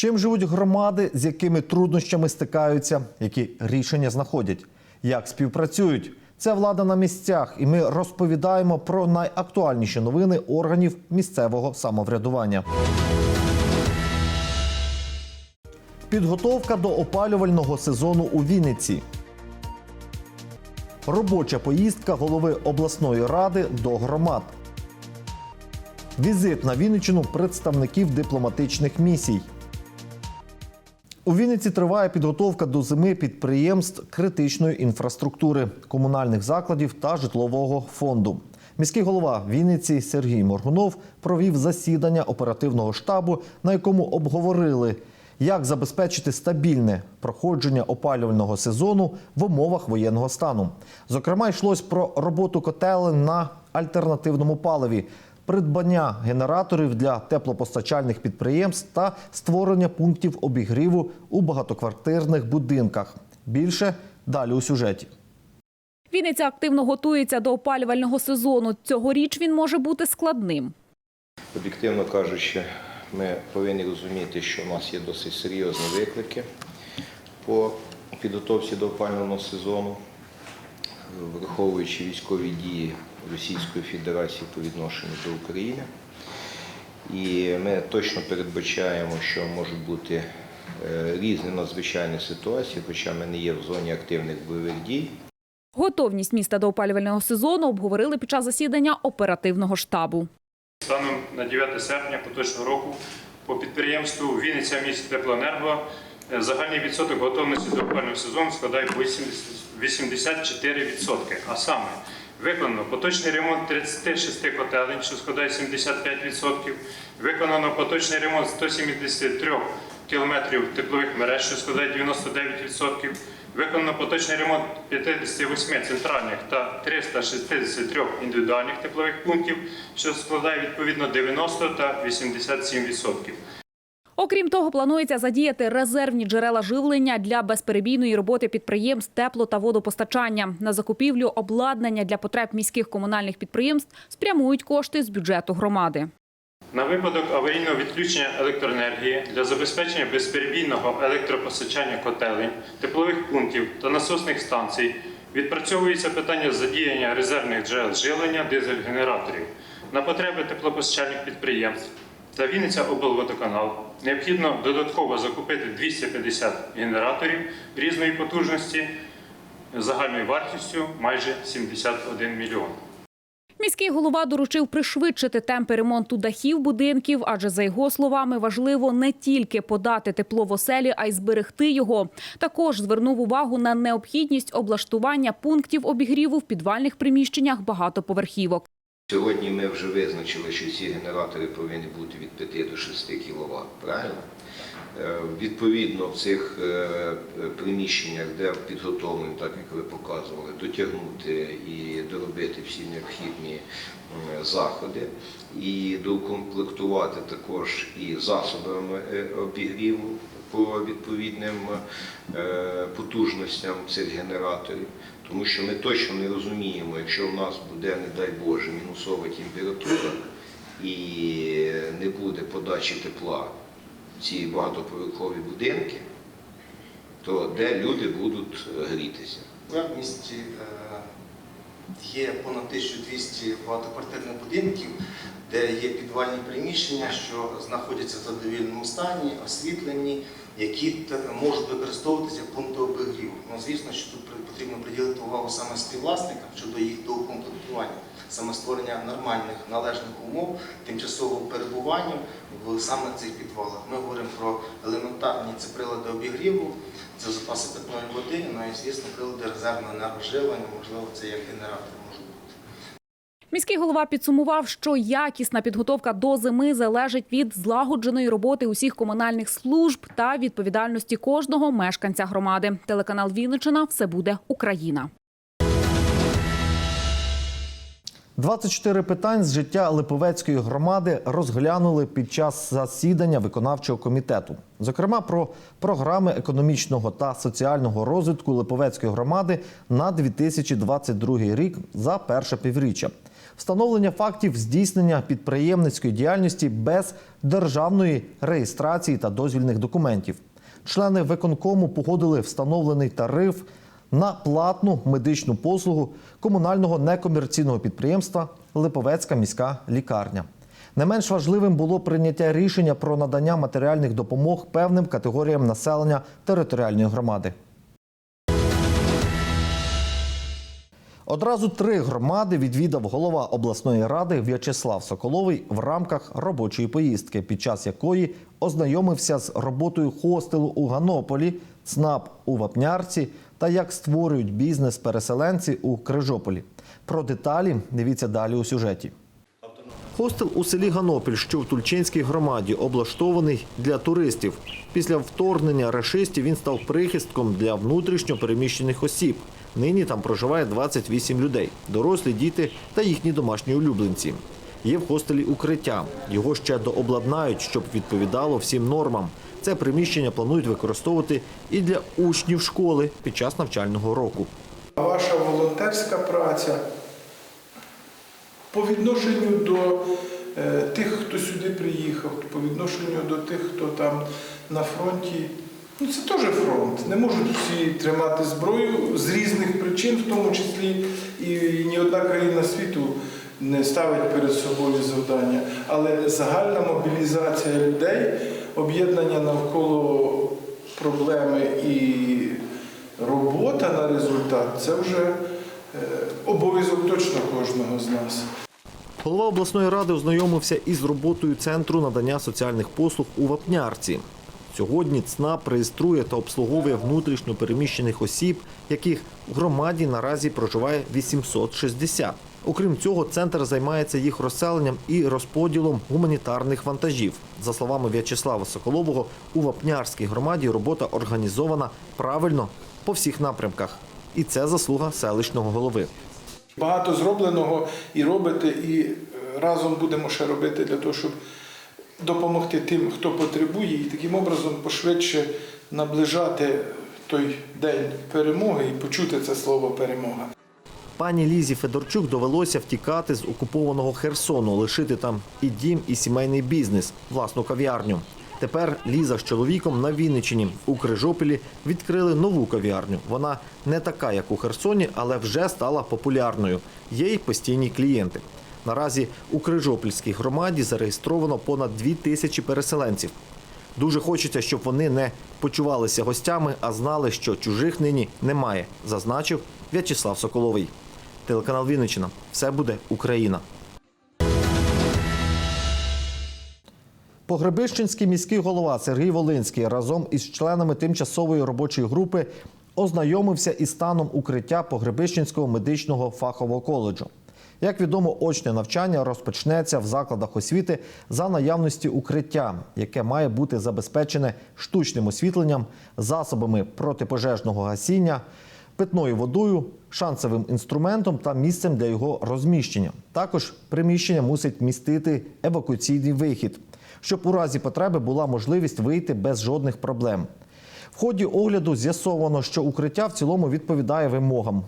Чим живуть громади, з якими труднощами стикаються, які рішення знаходять, як співпрацюють? Це влада на місцях, і ми розповідаємо про найактуальніші новини органів місцевого самоврядування. Підготовка до опалювального сезону у Вінниці. Робоча поїздка голови обласної ради до громад. Візит на Вінниччину представників дипломатичних місій. У Вінниці триває підготовка до зими підприємств критичної інфраструктури, комунальних закладів та житлового фонду. Міський голова Вінниці Сергій Моргунов провів засідання оперативного штабу, на якому обговорили, як забезпечити стабільне проходження опалювального сезону в умовах воєнного стану. Зокрема, йшлось про роботу котелень на альтернативному паливі, придбання генераторів для теплопостачальних підприємств та створення пунктів обігріву у багатоквартирних будинках. Більше далі у сюжеті. Вінниця активно готується до опалювального сезону. Цьогоріч він може бути складним. Об'єктивно кажучи, ми повинні розуміти, що у нас є досить серйозні виклики по підготовці до опалювального сезону, враховуючи військові дії Російської Федерації по відношенню до України. І ми точно передбачаємо, що можуть бути е, різні надзвичайні ситуації, хоча ми не є в зоні активних бойових дій. Готовність міста до опалювального сезону обговорили під час засідання оперативного штабу. Станом на 9 серпня поточного року по підприємству Вінниця міст Теплоенерго е, загальний відсоток готовності до опалювального сезону складає 80 84%. А саме виконано поточний ремонт 36 котелень, що складає 75%, виконано поточний ремонт 173 кілометрів теплових мереж, що складає 99%, виконано поточний ремонт 58 центральних та 363 індивідуальних теплових пунктів, що складає відповідно 90 та 87%. Окрім того, планується задіяти резервні джерела живлення для безперебійної роботи підприємств тепло та водопостачання. На закупівлю обладнання для потреб міських комунальних підприємств спрямують кошти з бюджету громади. На випадок аварійного відключення електроенергії для забезпечення безперебійного електропостачання котелень, теплових пунктів та насосних станцій відпрацьовується питання задіяння резервних джерел живлення дизель-генераторів на потреби теплопостачальних підприємств та Вінниця облводоканал необхідно додатково закупити 250 генераторів різної потужності загальною вартістю майже 71 мільйон. Міський голова доручив пришвидшити темпи ремонту дахів будинків, адже за його словами важливо не тільки подати тепло в оселі, а й зберегти його. Також звернув увагу на необхідність облаштування пунктів обігріву в підвальних приміщеннях багатоповерхівок. Сьогодні ми вже визначили, що ці генератори повинні бути від 5 до 6 кВт, правильно? Е, Відповідно, в цих е, приміщеннях, де підготовлені, так як ви показували, дотягнути і доробити всі необхідні заходи, і доукомплектувати також і засобами е, обігріву по відповідним потужностям цих генераторів. Тому що ми точно не розуміємо, якщо в нас буде, не дай Боже, мінусова температура і не буде подачі тепла в ці багатоповерхові будинки, то де люди будуть е, грітися? У місті е, є понад 1200 багатоквартирних будинків, де є підвальні приміщення, що знаходяться в задовільному стані, освітлені, які можуть використовуватися як пункти обігріву. Ну, звісно, що тут потрібно приділити увагу саме співвласникам щодо їх доукомплектування, саме створення нормальних належних умов тимчасового перебування в саме цих підвалах. Ми говоримо про елементарні це прилади обігріву, це запаси питної води, ну і звісно прилади резервного енергоживлення, можливо, це як генератор. Міський голова підсумував, що якісна підготовка до зими залежить від злагодженої роботи усіх комунальних служб та відповідальності кожного мешканця громади. Телеканал Вінничина все буде Україна. 24 питань з життя Липовецької громади розглянули під час засідання виконавчого комітету. Зокрема, про програми економічного та соціального розвитку Липовецької громади на 2022 рік за перше півріччя. Встановлення фактів здійснення підприємницької діяльності без державної реєстрації та дозвільних документів. Члени виконкому погодили встановлений тариф на платну медичну послугу комунального некомерційного підприємства Липовецька міська лікарня. Не менш важливим було прийняття рішення про надання матеріальних допомог певним категоріям населення територіальної громади. Одразу три громади відвідав голова обласної ради В'ячеслав Соколовий в рамках робочої поїздки, під час якої ознайомився з роботою хостелу у Ганополі, ЦНАП у Вапнярці та як створюють бізнес переселенці у Крижополі. Про деталі дивіться далі у сюжеті. Хостел у селі Ганопіль, що в Тульчинській громаді, облаштований для туристів. Після вторгнення рашистів він став прихистком для внутрішньо переміщених осіб. Нині там проживає 28 людей, дорослі діти та їхні домашні улюбленці. Є в хостелі укриття. Його ще дообладнають, щоб відповідало всім нормам. Це приміщення планують використовувати і для учнів школи під час навчального року. Ваша волонтерська праця по відношенню до е, тих, хто сюди приїхав, по відношенню до тих, хто там на фронті. Ну, це теж фронт. Не можуть всі тримати зброю з різних причин, в тому числі і ні одна країна світу не ставить перед собою завдання. Але загальна мобілізація людей, об'єднання навколо проблеми і робота на результат це вже е, обов'язок точно кожного з нас. Голова обласної ради ознайомився із роботою центру надання соціальних послуг у Вапнярці. Сьогодні ЦНАП реєструє та обслуговує внутрішньо переміщених осіб, яких в громаді наразі проживає 860. Окрім цього, центр займається їх розселенням і розподілом гуманітарних вантажів. За словами В'ячеслава Соколового, у Вапнярській громаді робота організована правильно по всіх напрямках. І це заслуга селищного голови. Багато зробленого і робите, і е, разом будемо ще робити для того, щоб допомогти тим, хто потребує, і таким образом пошвидше наближати той день перемоги і почути це слово перемога. Пані Лізі Федорчук довелося втікати з окупованого Херсону, лишити там і дім, і сімейний бізнес, власну кав'ярню. Тепер Ліза з чоловіком на Вінниччині у Крижопілі відкрили нову кав'ярню. Вона не така, як у Херсоні, але вже стала популярною. Є й постійні клієнти. Наразі у Крижопільській громаді зареєстровано понад дві тисячі переселенців. Дуже хочеться, щоб вони не почувалися гостями, а знали, що чужих нині немає, зазначив В'ячеслав Соколовий. Телеканал Вінниччина. Все буде Україна. Погребищенський міський голова Сергій Волинський разом із членами тимчасової робочої групи ознайомився із станом укриття Погребищенського медичного фахового коледжу. Як відомо, очне навчання розпочнеться в закладах освіти за наявності укриття, яке має бути забезпечене штучним освітленням, засобами протипожежного гасіння, питною водою, шансовим інструментом та місцем для його розміщення. Також приміщення мусить містити евакуаційний вихід, щоб у разі потреби була можливість вийти без жодних проблем. В ході огляду з'ясовано, що укриття в цілому відповідає вимогам.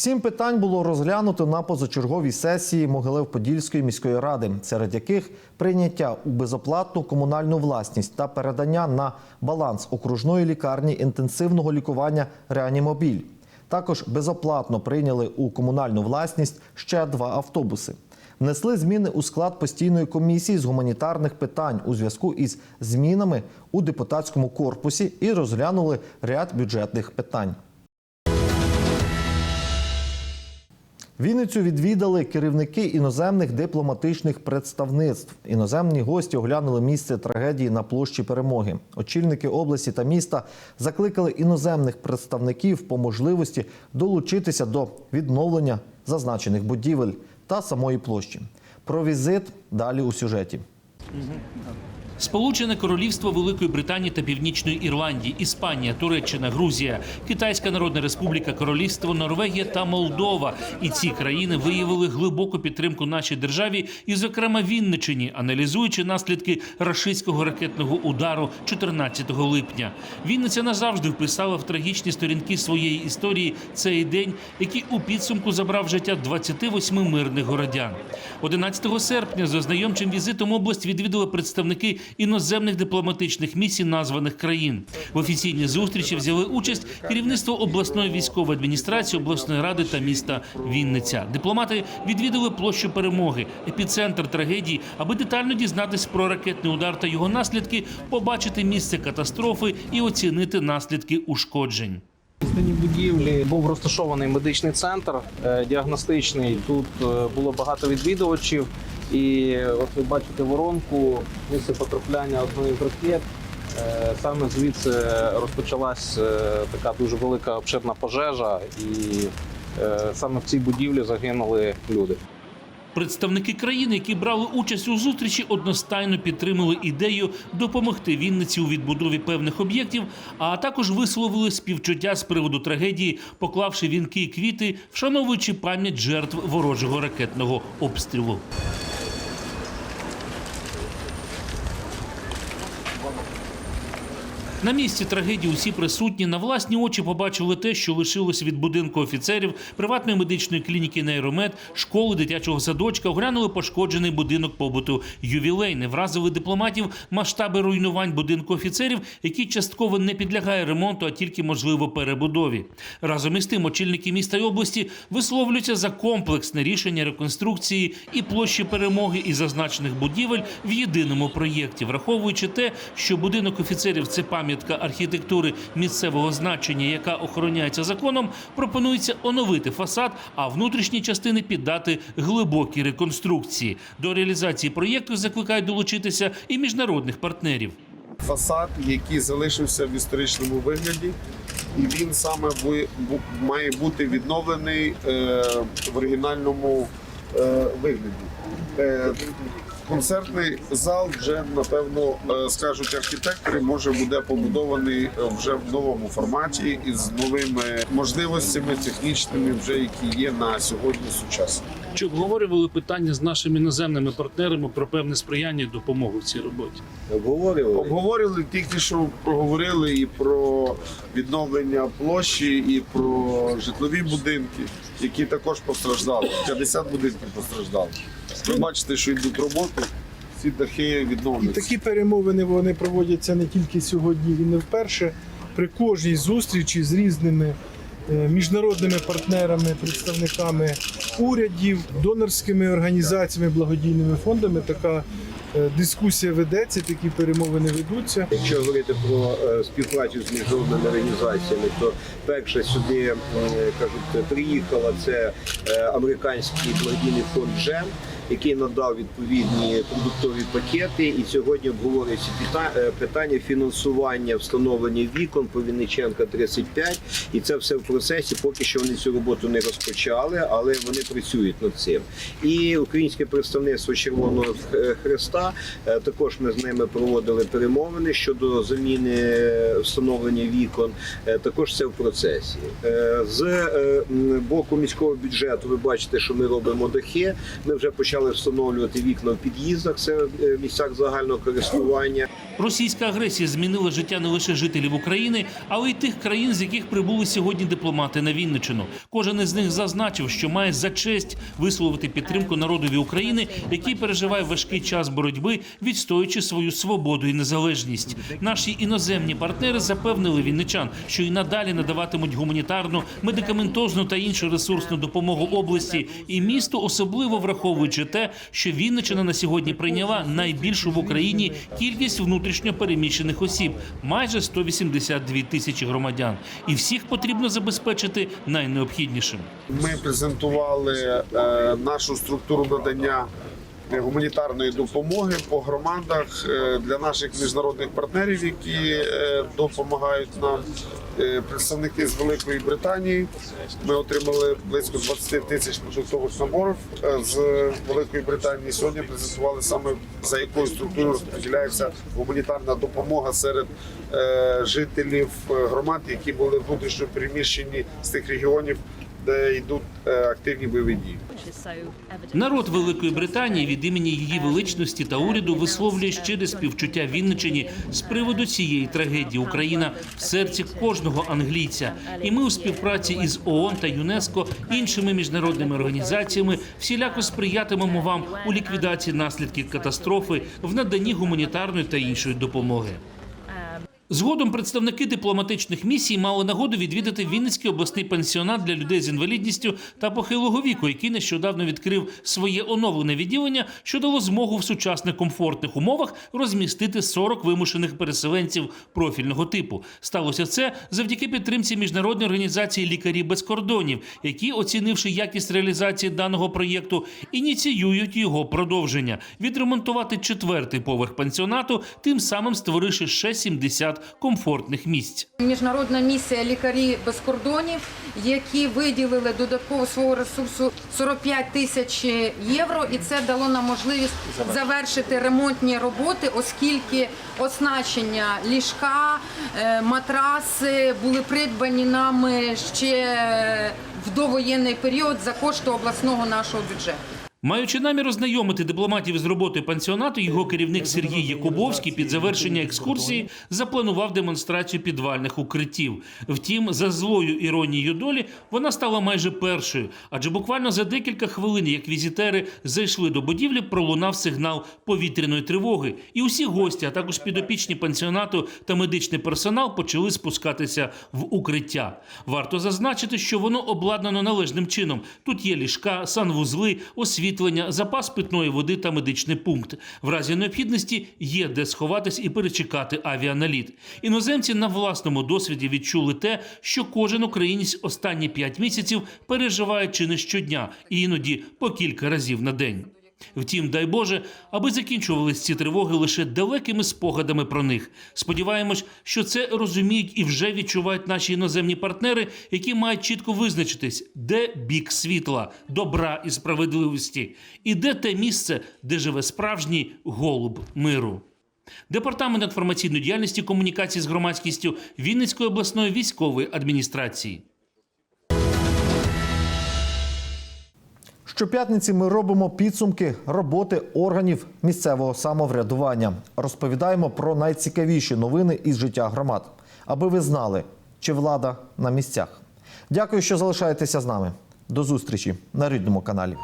Сім питань було розглянуто на позачерговій сесії Могилев-Подільської міської ради, серед яких прийняття у безоплатну комунальну власність та передання на баланс окружної лікарні інтенсивного лікування Реанімобіль. Також безоплатно прийняли у комунальну власність ще два автобуси. Внесли зміни у склад постійної комісії з гуманітарних питань у зв'язку із змінами у депутатському корпусі і розглянули ряд бюджетних питань. Вінницю відвідали керівники іноземних дипломатичних представництв. Іноземні гості оглянули місце трагедії на площі перемоги. Очільники області та міста закликали іноземних представників по можливості долучитися до відновлення зазначених будівель та самої площі. Про візит далі у сюжеті. Сполучене Королівство Великої Британії та Північної Ірландії, Іспанія, Туреччина, Грузія, Китайська Народна Республіка, Королівство Норвегія та Молдова. І ці країни виявили глибоку підтримку нашій державі, і, зокрема, Вінничині, аналізуючи наслідки рашистського ракетного удару 14 липня. Вінниця назавжди вписала в трагічні сторінки своєї історії цей день, який у підсумку забрав життя 28 мирних городян. 11 серпня з ознайомчим візитом область відвідали представники іноземних дипломатичних місій названих країн. В офіційній зустрічі взяли участь керівництво обласної військової адміністрації, обласної ради та міста Вінниця. Дипломати відвідали площу перемоги, епіцентр трагедії, аби детально дізнатись про ракетний удар та його наслідки, побачити місце катастрофи і оцінити наслідки ушкоджень. Стані будівлі був розташований медичний центр е, діагностичний. Тут е, було багато відвідувачів, і от ви бачите воронку, місце потрапляння одної з ракет. Е, Саме звідси розпочалась е, така дуже велика обширна пожежа, і е, саме в цій будівлі загинули люди. Представники країн, які брали участь у зустрічі, одностайно підтримали ідею допомогти Вінниці у відбудові певних об'єктів, а також висловили співчуття з приводу трагедії, поклавши вінки і квіти, вшановуючи пам'ять жертв ворожого ракетного обстрілу. На місці трагедії усі присутні. На власні очі побачили те, що лишилось від будинку офіцерів, приватної медичної клініки «Нейромед», школи, дитячого садочка, оглянули пошкоджений будинок побуту. Ювілейний, вразили дипломатів масштаби руйнувань будинку офіцерів, який частково не підлягає ремонту, а тільки можливо перебудові. Разом із тим, очільники міста й області висловлюються за комплексне рішення реконструкції і площі перемоги і зазначених будівель в єдиному проєкті, враховуючи те, що будинок офіцерів це пам'ятка архітектури місцевого значення, яка охороняється законом, пропонується оновити фасад, а внутрішні частини піддати глибокій реконструкції. До реалізації проєкту закликають долучитися і міжнародних партнерів. фасад, який залишився в історичному вигляді, і він саме має бути відновлений е, в оригінальному е, вигляді. Концертний зал вже напевно е, скажуть архітектори, може буде побудований е, вже в новому форматі із новими можливостями технічними, вже які є на сьогодні сучасні. Чи обговорювали питання з нашими іноземними партнерами про певне сприяння і допомогу в цій роботі? Обговорювали тільки що проговорили і про відновлення площі, і про житлові будинки, які також постраждали. 50 будинків постраждали. Ви бачите, що йдуть роботи, ці дахи І відновлюються. такі перемовини вони проводяться не тільки сьогодні і не вперше. При кожній зустрічі з різними міжнародними партнерами, представниками урядів, донорськими організаціями, благодійними фондами така е, дискусія ведеться, такі перемовини ведуться. Якщо говорити про е, співпрацю з міжнародними організаціями, то перше сюди кажуть, приїхала це е, американський благодійний фонд «Джем», який надав відповідні продуктові пакети, і сьогодні обговорюється е, питання фінансування встановлення вікон по Вінниченка 35. І це все в процесі. Поки що вони цю роботу не розпочали, але вони працюють над цим. І українське представництво Червоного Хреста е, також ми з ними проводили перемовини щодо заміни е, встановлення вікон. Е, Також це в процесі. Е, З е, боку міського бюджету ви бачите, що ми робимо дахи. Ми вже почали встановлювати вікна в під'їздах, це е, місцях загального користування. Російська агресія змінила життя не лише жителів України, але й тих країн, з яких прибули сьогодні дипломати на Вінничину. Кожен із них зазначив, що має за честь висловити підтримку народові України, який переживає важкий час боротьби, відстоюючи свою свободу і незалежність. Наші іноземні партнери запевнили вінничан, що і надалі надаватимуть гуманітарну, медикаментозну та іншу ресурсну допомогу області і місту, особливо враховуючи те, що Вінничина на сьогодні прийняла найбільшу в Україні кількість внутрішньо переміщених осіб майже 182 тисячі громадян, і всіх потрібно забезпечити найнеобхіднішим. Ми презентували е, нашу структуру надання гуманітарної допомоги по громадах е, для наших міжнародних партнерів, які е, допомагають нам. Е, Представники з Великої Британії ми отримали близько 20 тисяч продуктових наборів е, з Великої Британії. Сьогодні презентували саме за якою структурою розподіляється гуманітарна допомога серед е, жителів е, громад, які були внутрішньо переміщені з тих регіонів, де йдуть е, активні бойові дії. Народ Великої Британії від імені її величності та уряду висловлює щире співчуття Вінничині з приводу цієї трагедії. Україна в серці кожного англійця. І ми у співпраці із ООН та ЮНЕСКО іншими міжнародними організаціями всіляко сприятимемо вам у ліквідації наслідків катастрофи, в наданні гуманітарної та іншої допомоги. Згодом представники дипломатичних місій мали нагоду відвідати Вінницький обласний пансіонат для людей з інвалідністю та похилого віку, який нещодавно відкрив своє оновлене відділення, що дало змогу в сучасних комфортних умовах розмістити 40 вимушених переселенців профільного типу. Сталося це завдяки підтримці міжнародної організації Лікарі без кордонів, які, оцінивши якість реалізації даного проєкту, ініціюють його продовження відремонтувати четвертий поверх пансіонату, тим самим створивши ще 70 комфортних місць. Міжнародна місія лікарі без кордонів, які виділили додатково свого ресурсу 45 тисяч євро, і це дало нам можливість завершити ремонтні роботи, оскільки оснащення ліжка, е, матраси були придбані нами ще в довоєнний період за кошти обласного нашого бюджету. Маючи намір ознайомити дипломатів з роботою пансіонату, його керівник Сергій Якубовський під завершення екскурсії запланував демонстрацію підвальних укриттів. Втім, за злою іронією долі вона стала майже першою, адже буквально за декілька хвилин, як візитери зайшли до будівлі, пролунав сигнал повітряної тривоги, і усі гості, а також підопічні пансіонату та медичний персонал почали спускатися в укриття. Варто зазначити, що воно обладнано належним чином. Тут є ліжка, санвузли, освітлення, запас питної води та медичний пункт. В разі необхідності є де сховатись і перечекати авіаналіт. Іноземці на власному досвіді відчули те, що кожен українець останні п'ять місяців переживає чи не щодня, і іноді по кілька разів на день. Втім, дай Боже, аби закінчувались ці тривоги лише далекими спогадами про них. Сподіваємось, що це розуміють і вже відчувають наші іноземні партнери, які мають чітко визначитись, де бік світла, добра і справедливості, і де те місце, де живе справжній голуб миру. Департамент інформаційної діяльності комунікації з громадськістю Вінницької обласної військової адміністрації. Щоп'ятниці ми робимо підсумки роботи органів місцевого самоврядування. Розповідаємо про найцікавіші новини із життя громад, аби ви знали, чи влада на місцях. Дякую, що залишаєтеся з нами. До зустрічі на рідному каналі.